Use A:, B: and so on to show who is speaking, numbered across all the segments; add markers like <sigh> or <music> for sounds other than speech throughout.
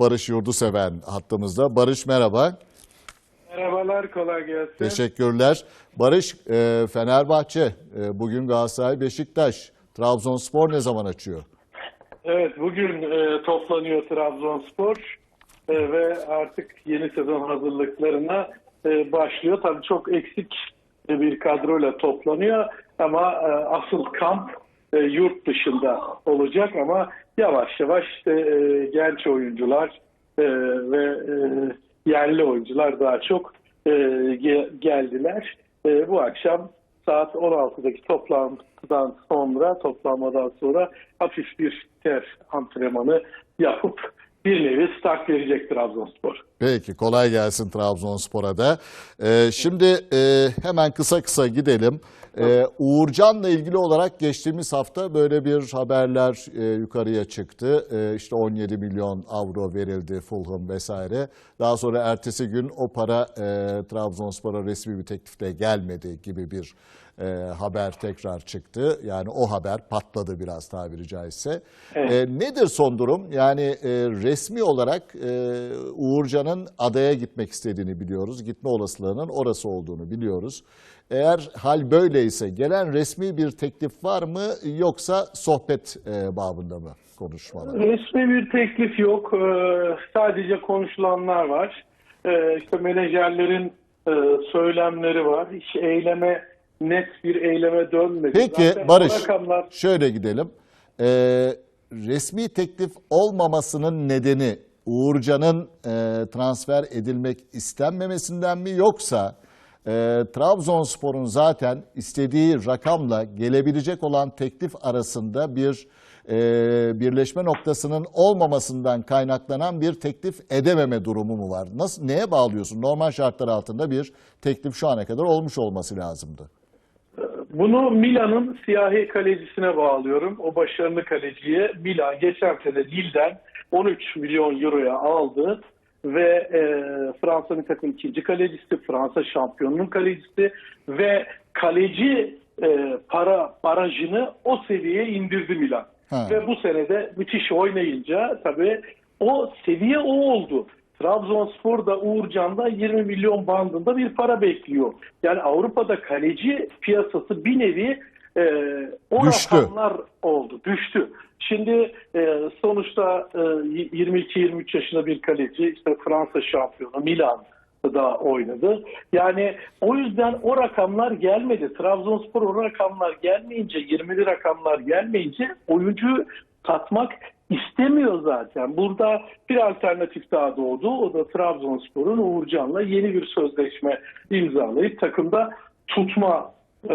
A: Barış Yurduseven hattımızda. Barış merhaba.
B: Merhabalar, kolay gelsin.
A: Teşekkürler. Barış, e, Fenerbahçe, e, bugün Galatasaray, Beşiktaş, Trabzonspor ne zaman açıyor?
B: Evet, bugün e, toplanıyor Trabzonspor e, ve artık yeni sezon hazırlıklarına e, başlıyor. Tabii çok eksik bir kadroyla toplanıyor ama e, asıl kamp e, yurt dışında olacak ama yavaş yavaş e, genç oyuncular e, ve e, yerli oyuncular daha çok e, ge- geldiler. E, bu akşam saat 16'daki toplantıdan sonra, toplanmadan sonra hafif bir ter antrenmanı yapıp bir nevi start verecek Trabzonspor.
A: Peki kolay gelsin Trabzonspor'a da. E, şimdi e, hemen kısa kısa gidelim. E, Uğurcan'la ilgili olarak geçtiğimiz hafta böyle bir haberler e, yukarıya çıktı. E, işte 17 milyon avro verildi Fulham vesaire. Daha sonra ertesi gün o para e, Trabzonspor'a resmi bir teklifle gelmedi gibi bir e, haber tekrar çıktı. Yani o haber patladı biraz tabiri caizse.
B: Evet.
A: E, nedir son durum? Yani e, resmi olarak e, Uğurcan'ın adaya gitmek istediğini biliyoruz. Gitme olasılığının orası olduğunu biliyoruz. Eğer hal böyleyse gelen resmi bir teklif var mı yoksa sohbet e, babında mı konuşmalar?
B: Resmi bir teklif yok. Ee, sadece konuşulanlar var. Ee, işte menajerlerin e, söylemleri var. Hiç eyleme net bir eyleme dönmedi.
A: Peki
B: Zaten
A: Barış
B: rakamlar
A: şöyle gidelim. Ee, resmi teklif olmamasının nedeni Uğurcan'ın e, transfer edilmek istenmemesinden mi yoksa e, Trabzonspor'un zaten istediği rakamla gelebilecek olan teklif arasında bir e, birleşme noktasının olmamasından kaynaklanan bir teklif edememe durumu mu var? Nasıl neye bağlıyorsun? Normal şartlar altında bir teklif şu ana kadar olmuş olması lazımdı.
B: Bunu Milan'ın siyahi kalecisine bağlıyorum. O başarılı kaleciye Milan geçen sene Lille'den 13 milyon euroya aldı ve e, Fransa'nın takım ikinci kalecisi, Fransa şampiyonunun kalecisi ve kaleci e, para barajını o seviyeye indirdi Milan.
A: Ha.
B: Ve bu senede müthiş oynayınca tabii o seviye o oldu. Trabzonspor da Uğurcan'da 20 milyon bandında bir para bekliyor. Yani Avrupa'da kaleci piyasası bir nevi e, o
A: Düştü.
B: rakamlar oldu, düştü. Şimdi e, sonuçta e, 22-23 yaşında bir kaleci, işte Fransa şampiyonu Milan da oynadı. Yani o yüzden o rakamlar gelmedi. Trabzonspor o rakamlar gelmeyince, 20'li rakamlar gelmeyince oyuncu satmak istemiyor zaten. Burada bir alternatif daha doğdu. O da Trabzonspor'un Uğurcan'la yeni bir sözleşme imzalayıp takımda tutma e,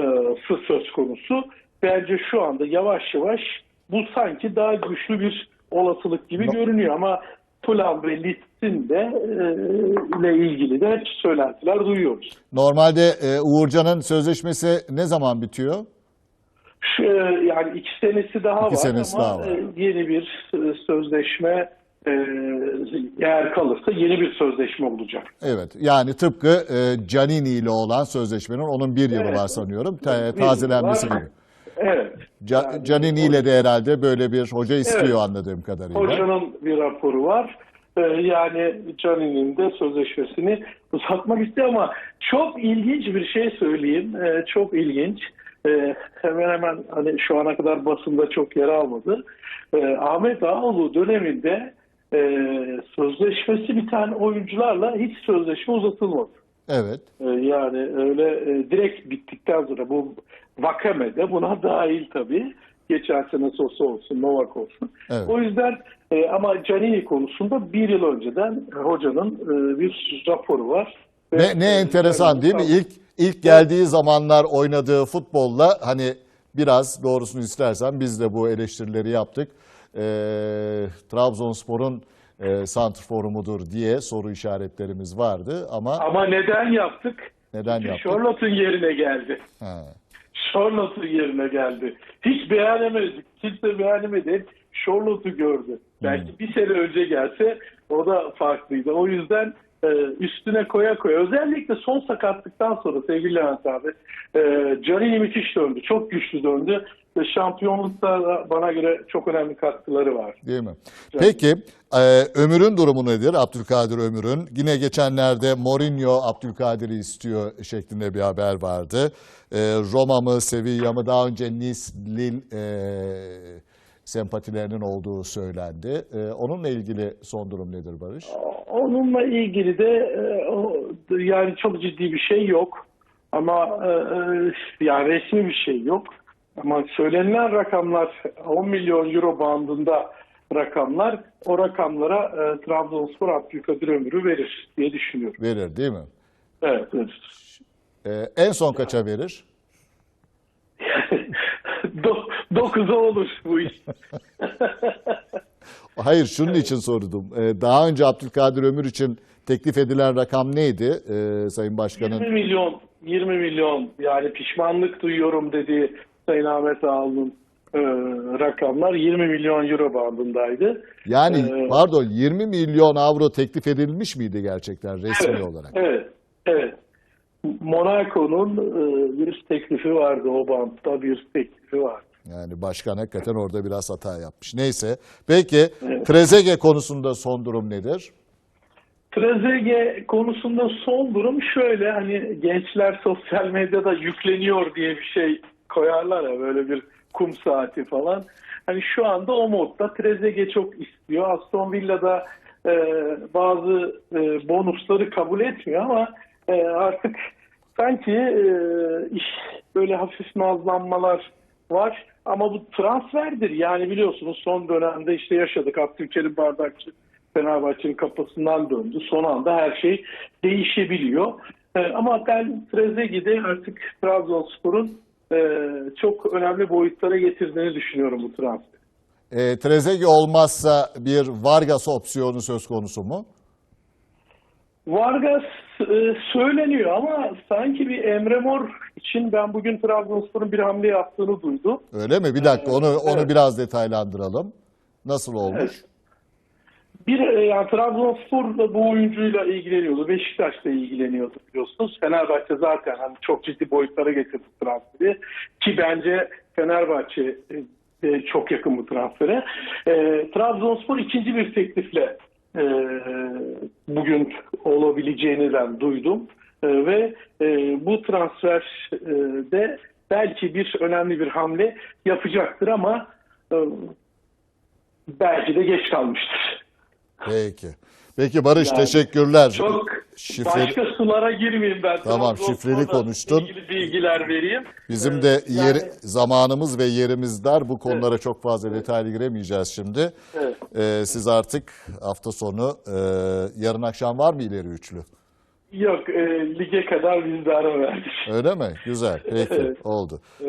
B: söz konusu. Bence şu anda yavaş yavaş bu sanki daha güçlü bir olasılık gibi
A: No.
B: görünüyor ama Tulan ve Litz'in de e, ile ilgili de söylentiler duyuyoruz.
A: Normalde e, Uğurcan'ın sözleşmesi ne zaman bitiyor?
B: Şu, e, yani iki senesi daha
A: İki
B: var
A: senesi
B: ama
A: daha var.
B: e, yeni bir e, sözleşme e, eğer kalırsa yeni bir sözleşme olacak.
A: Evet yani tıpkı e, Canini ile olan sözleşmenin onun bir yılı
B: Evet.
A: var sanıyorum ta-
B: Bir
A: tazelenmesi
B: var.
A: gibi.
B: Evet.
A: Ca-
B: Yani
A: Canini ile de herhalde böyle bir hoca istiyor anladığım kadarıyla.
B: Hocanın bir raporu var. Ee, yani Canini'nin de sözleşmesini uzatmak istiyor ama çok ilginç bir şey söyleyeyim. Ee, çok ilginç. Ee, hemen hemen hani şu ana kadar basında çok yer almadı. Ee, Ahmet Ağoğlu döneminde e, sözleşmesi biten oyuncularla hiç sözleşme uzatılmadı.
A: Evet.
B: Ee, Yani öyle e, direkt bittikten sonra bu Vakame de buna <laughs> dahil tabii. Geçen sene Sosa olsun, Novak olsun.
A: Evet.
B: O yüzden e, ama Canini konusunda bir yıl önceden hocanın e, bir raporu var. Ve,
A: Ne, ne
B: e,
A: enteresan değil mi? İlk ilk geldiği zamanlar oynadığı futbolla hani biraz doğrusunu istersen biz de bu eleştirileri yaptık. E, Trabzonspor'un e, santrforu mudur diye soru işaretlerimiz vardı ama
B: Ama neden yaptık?
A: neden
B: Çünkü
A: yaptık?
B: Charlotte'un yerine geldi.
A: Ha.
B: Charlotte'un yerine geldi. Hiç beğenemedik. Kimse beğenemedi. Charlotte'u gördü. Belki bir sene önce gelse o da farklıydı. O yüzden e, üstüne koya koya özellikle son sakatlıktan sonra sevgili Levent abi e, müthiş döndü. Çok güçlü döndü ve şampiyonlukta da bana göre çok önemli katkıları var.
A: Değil mi? Peki e, Ömür'ün durumu nedir? Abdülkadir Ömür'ün. Yine geçenlerde Mourinho Abdülkadir'i istiyor şeklinde bir haber vardı. E, Roma mı, Sevilla mı? Daha önce Nice, Lille e, sempatilerinin olduğu söylendi. E, onunla ilgili son durum nedir Barış?
B: Onunla ilgili de e, o, yani çok ciddi bir şey yok. Ama e, e, yani resmi bir şey yok. Ama söylenilen rakamlar 10 milyon euro bandında rakamlar. O rakamlara e, Trabzonspor Abdülkadir Ömür'ü verir diye düşünüyorum.
A: Verir değil mi?
B: Evet, verir.
A: E, en son kaça verir? <laughs>
B: Do- dokuza olur bu iş. <laughs>
A: Hayır şunun için sordum. E, daha önce Abdülkadir Ömür için teklif edilen rakam neydi e, Sayın Başkan'ın?
B: 20 milyon 20 milyon yani pişmanlık duyuyorum dediği Sayın Ahmet Ağaoğlu'nun e, rakamlar 20 milyon euro bandındaydı.
A: Yani
B: Ee,
A: pardon 20 milyon avro teklif edilmiş miydi gerçekten resmi
B: Evet,
A: olarak?
B: Evet, evet. Monaco'nun e, bir teklifi vardı o bantta bir teklifi vardı.
A: Yani başkan hakikaten orada biraz hata yapmış. Neyse. Peki Trezeguet konusunda son durum nedir?
B: Trezeguet konusunda son durum şöyle hani gençler sosyal medyada yükleniyor diye bir şey koyarlar ya böyle bir kum saati falan. Hani şu anda o modda Trezeguet çok istiyor. Aston Villa'da e, bazı e, bonusları kabul etmiyor ama e, artık sanki e, iş böyle hafif nazlanmalar var. Ama bu transferdir. Yani biliyorsunuz son dönemde işte yaşadık. Abdülkerim Bardakçı Fenerbahçe'nin kapısından döndü. Son anda her şey değişebiliyor. Ee, ama ben Trezeguet'i artık Trabzonspor'un e, çok önemli boyutlara getirdiğini düşünüyorum bu transfer.
A: E, Trezeguet olmazsa bir Vargas opsiyonu söz konusu mu?
B: Vargas e, söyleniyor ama sanki bir Emre Mor için ben bugün Trabzonspor'un bir hamle yaptığını duydum.
A: Öyle mi? Bir dakika onu onu
B: evet.
A: biraz detaylandıralım. Nasıl olmuş?
B: Evet. Bir e, yani Trabzonspor da bu oyuncuyla ilgileniyordu. Beşiktaş da ilgileniyordu biliyorsunuz. Fenerbahçe zaten hani çok ciddi boyutlara getirdi transferi. Ki bence Fenerbahçe e, e, çok yakın bu transfere. E, Trabzonspor ikinci bir teklifle e, bugün olabileceğini ben duydum. E, ve e, bu transfer e, belki bir önemli bir hamle yapacaktır ama e, belki de geç kalmıştır.
A: Peki. Peki Barış
B: Yani
A: teşekkürler.
B: Çok
A: Şifre-
B: başka sulara girmeyeyim ben.
A: Tamam, şifreli konuştun.
B: ilgili bilgiler vereyim.
A: Bizim
B: Ee,
A: de yeri,
B: yani-
A: zamanımız ve yerimiz dar. Bu konulara çok fazla detaylı giremeyeceğiz şimdi.
B: Evet.
A: Ee, siz artık hafta sonu e, yarın akşam var mı ileri üçlü?
B: Yok e, lige kadar biz de ara verdik.
A: Öyle mi? Güzel. <laughs> Peki.
B: Evet.
A: Oldu.